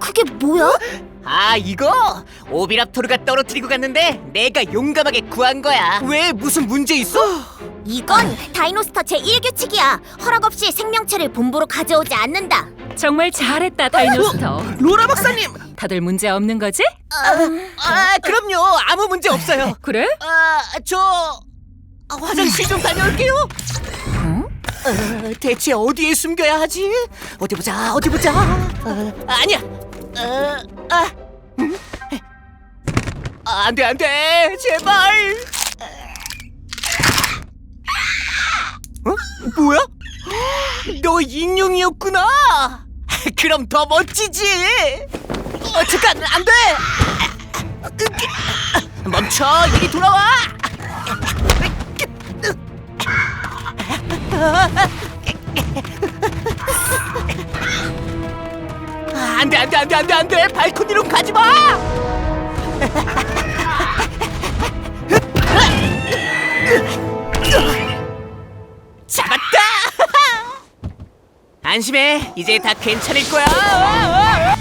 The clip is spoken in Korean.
그게 뭐야? 아 이거 오비랍토르가 떨어뜨리고 갔는데 내가 용감하게 구한 거야 왜 무슨 문제 있어? 이건 다이노스터 제1규칙이야. 허락 없이 생명체를 본부로 가져오지 않는다. 정말 잘했다 다이노스터 로라 박사님 다들 문제 없는 거지? 아 그럼요 아무 문제 없어요 그래? 아저 화장실 좀 다녀올게요 어, 대체 어디에 숨겨야 하지? 어디 보자 어디 보자 어, 아니야 어, 아, 음? 아, 안 돼 안 돼. 제발. 어? 뭐야? 너 인형이었구나. 그럼 더 멋지지. 어, 잠깐 안 돼. 멈춰 이리 돌아와 안돼 안돼 안돼 안돼 안돼. 발코니로 가지 마! 잡았다! 안심해. 이제 다 괜찮을 거야